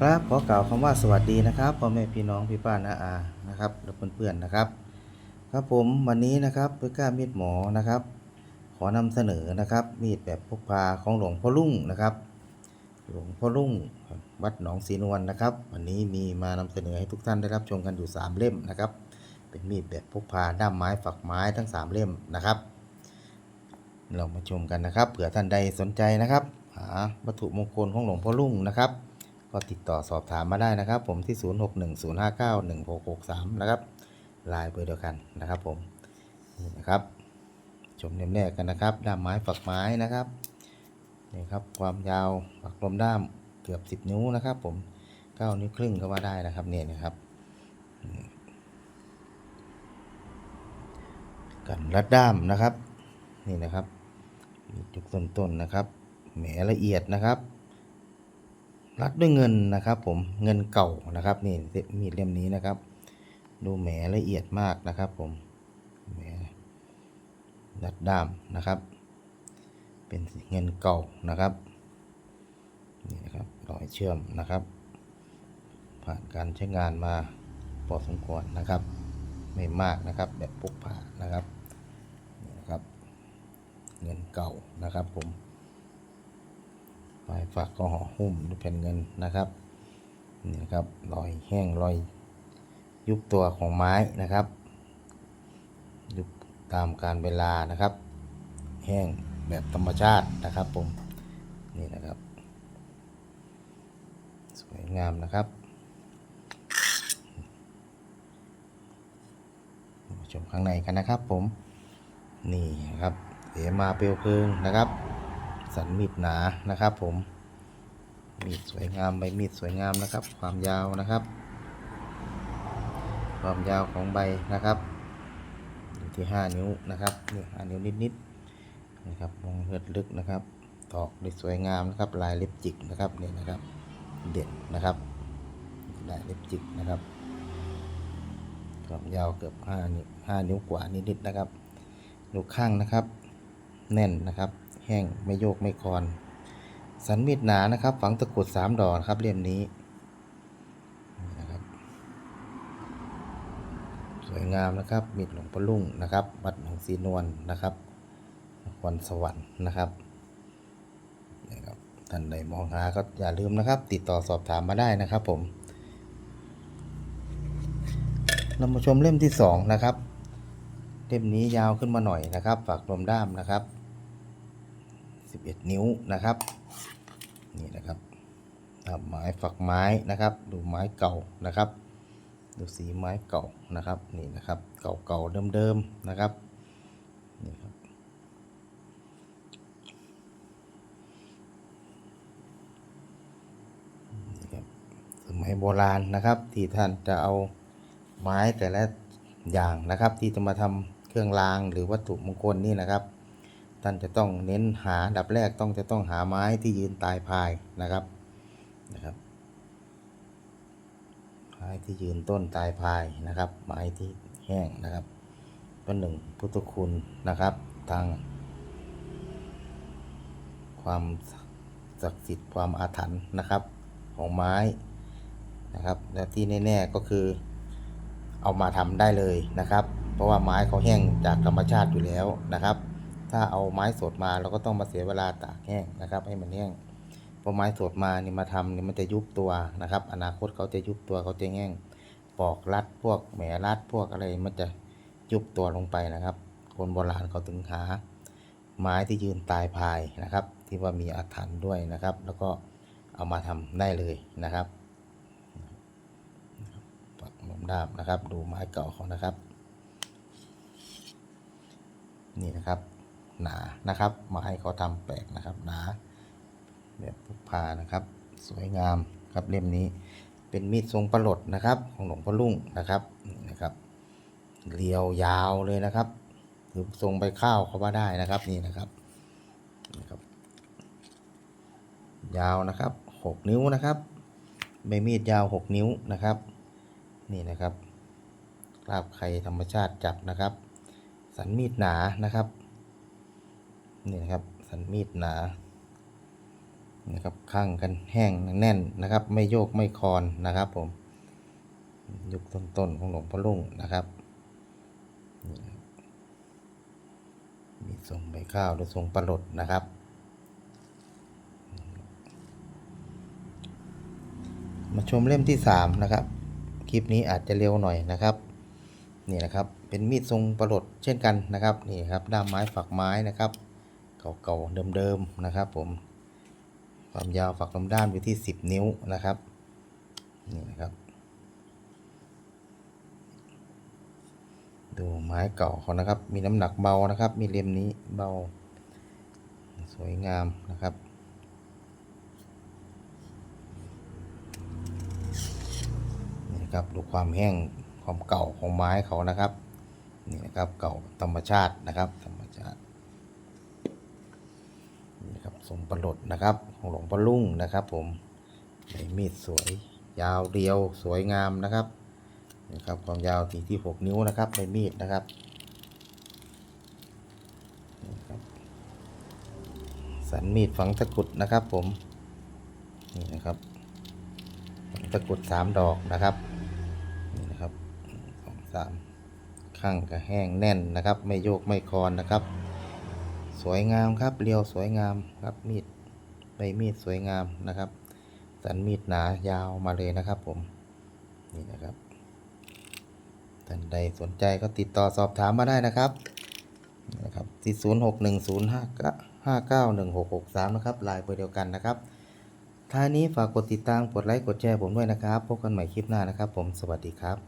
ครับขอกล่าวคำว่าสวัสดีนะครับพ่อแม่พี่น้องพี่ป้าน้าอานะครับและเพื่อนๆนะครับ ครับผมวันนี้นะครับเพื่อกล้ามีดหมอนะครับ ขอนำเสนอนะครับมีดแบบพกพาของหลวงพ่อลุ่งนะครับ หลวงพ่อลุ่งวัดหนองศรีนวลนะครับ วันนี้มีมานำเสนอให้ทุกท่านได้รับชมกันอยู่ 3 เล่มนะครับ เป็นมีดแบบพกพาด้ามไม้ฝักไม้ทั้ง 3 เล่มนะครับ เรามาชมกันนะครับเผื่อท่านใดสนใจนะครับหาวัตถุมงคลของหลวงพ่อลุ่งนะครับ ก็ติดต่อสอบถามมาได้นะครับ ผมที่ 0610591663 นะครับไลน์เบอร์เดียวกันนะครับผมนี่นะครับ ชมเล่มแรกกันนะครับ ด้ามไม้ฝักไม้นะครับนี่ครับความยาวฝักลมด้ามเกือบ 10 นิ้วนะครับ ผม9นิ้วครึ่งก็ว่าได้นะครับเนี่ยนะครับกันรัดด้ามนะครับ นี่นะครับจุดต้นๆนะครับแหมละเอียดนะครับ รัดด้วยเงินนะครับ ผมเงินเก่านะครับนี่มีดเล่มนี้นะครับ ดูแหมละเอียดมากนะครับ ผมแหมรัดด้ามนะครับ เป็นเงินเก่านะครับนี่นะครับรอยเชื่อมนะครับ ผ่านการใช้งานมาพอสมควรนะครับ ไม่มากนะครับ แบบพกพานะครับนี่นะครับ เงินเก่านะครับผม ปลายฝักก็ห่อหุ้มด้วยแผ่นเงินนะครับนี่นะครับรอยแห้งรอยยุบตัวของไม้นะครับ ยุบตามการเวลานะครับ แห้งแบบธรรมชาตินะครับผมนี่นะครับ สวยงามนะครับมาชมข้างในกันนะครับผมนี่นะครับเสมาเปลวเพลิงนะครับ สันมีดหนานะครับ ผมมีดสวยงามใบมีดสวยงามนะครับ ความยาวนะครับ ความยาวของใบนะครับอยู่ที่ห้านิ้วนะครับนี่ห้านิ้วนิดๆนะครับมองเลือดลึกนะครับ ตอกได้สวยงามนะครับ ลายเล็บจิกนะครับนี่นะครับ เด่นนะครับลายเล็บจิกนะครับความยาวเกือบห้านิ้วห้านิ้วกว่านิดๆนะครับ ดูข้างนะครับ แน่นนะครับ แห้งไม่โยกไม่คลอน สันมีดหนานะครับ ฝังตะกรุดสามดอกครับเล่มนี้นะครับ สวยงามนะครับมีดหลวงพ่อลุ่งนะครับวัดหนองสีนวลนะครับนครสวรรค์นะครับนี่ครับท่านใดมองหาก็อย่าลืมนะครับ ติดต่อสอบถามมาได้นะครับผมเรามาชมเล่มที่สองนะครับ เล่มนี้ยาวขึ้นมาหน่อยนะครับ ฝากลมด้ามนะครับ 11 นิ้วนะครับนี่นะครับไม้ฝักไม้นะครับ ดูไม้เก่านะครับ ดูสีไม้เก่านะครับนี่นะครับเก่าเก่าเดิมเดิมๆนะครับนี่ครับนี่ครับสมัยโบราณนะครับ ที่ท่านจะเอาไม้แต่ละอย่างนะครับ ที่จะมาทำเครื่องรางหรือวัตถุมงคลนี่นะครับ ท่านจะต้องเน้นหาดับแรกต้องจะต้องหาไม้ที่ยืนตายพายนะครับนะครับไม้ที่ยืนต้นตายพายนะครับ ไม้ที่แห้งนะครับก็หนึ่งพุทธคุณนะครับทาง ความศักดิ์สิทธิ์ความอาถรรพ์นะครับของไม้นะครับ และที่แน่ๆก็คือเอามาทำได้เลยนะครับ เพราะว่าไม้เขาแห้งจากธรรมชาติอยู่แล้วนะครับ ถ้าเอาไม้สดมาเราก็ต้องมาเสียเวลาตากแห้งนะครับ ให้มันแห้งพอไม้สดมานี่มาทำนี่มันจะยุบตัวนะครับ อนาคตเขาจะยุบตัวเขาจะแห้งปอกรัดพวกแหมรัดพวกอะไรมันจะยุบตัวลงไปนะครับ คนโบราณเขาถึงหาไม้ที่ยืนตายพายนะครับ ที่ว่ามีอาถรรพ์ด้วยนะครับ แล้วก็เอามาทำได้เลยนะครับปักลมดามนะครับ ดูไม้เก่าเขานะครับ นี่นะครับ หนานะครับไม้เขาทำแปลกนะครับหนาแบบพกพานะครับ สวยงามครับเล่มนี้ เป็นมีดทรงประหลดนะครับ ของหลวงพ่อลุ่งนะครับนี่นะครับเรียวยาวเลยนะครับหรือทรงใบข้าวเขาว่าได้นะครับนี่นะครับนะครับ ยาวนะครับหกนิ้วนะครับใบมีดยาวหกนิ้วนะครับ นี่นะครับกราบไข่ธรรมชาติจับนะครับ สันมีดหนานะครับ นี่นะครับสันมีดหนานะครับข้างกันแห้งแน่นนะครับ ไม่โยกไม่คลอนนะครับผมยุคต้นๆของหลวงพ่อลุงนะครับมีทรงใบข้าวหรือทรงปลาหลดนะครับ มาชมเล่มที่สามนะครับ คลิปนี้อาจจะเร็วหน่อยนะครับนี่นะครับเป็นมีดทรงปลาหลดเช่นกันนะครับนี่ครับด้ามไม้ฝักไม้นะครับ เก่าๆเดิมๆนะครับ ผม ความยาวฝักลำด้ามอยู่ที่ 10 นิ้วนะครับนี่นะครับ ดูไม้เก่าเขานะครับ มีน้ำหนักเบานะครับ มีเล่มนี้เบา สวยงามนะครับนี่นะครับดูความแห้งความเก่าของไม้เขานะครับนี่นะครับเก่าธรรมชาตินะครับธรรมชาติ นี่นะครับทรงประหลดนะครับของหลวงพ่อลุ่งนะครับ ผมใบมีดสวย ยาวเรียวสวยงามนะครับนี่ครับความยาวที่ที่หกนิ้วนะครับใบมีดนะครับสันมีดฝังตะกุดนะครับ ผมนี่นะครับฝังตะกุดสามดอกนะครับนี่นะครับสองสามข้างก็แห้งแน่นนะครับ ไม่โยกไม่คลอนนะครับ สวยงามครับเรียวสวยงามครับมีดใบมีดสวยงามนะครับ สันมีดหนายาวมาเลยนะครับผมนี่นะครับท่านใดสนใจก็ติดต่อสอบถามมาได้นะครับนะครับที่ศูนย์หกหนึ่งศูนย์ห้าห้าเก้าหนึ่งหกหกสามนะครับลน์เบอร์เดียวกันนะครับท้ายนี้ฝากกดติดตามกดไลค์กดแชร์ผมด้วยนะครับ พบกันใหม่คลิปหน้านะครับผมสวัสดีครับ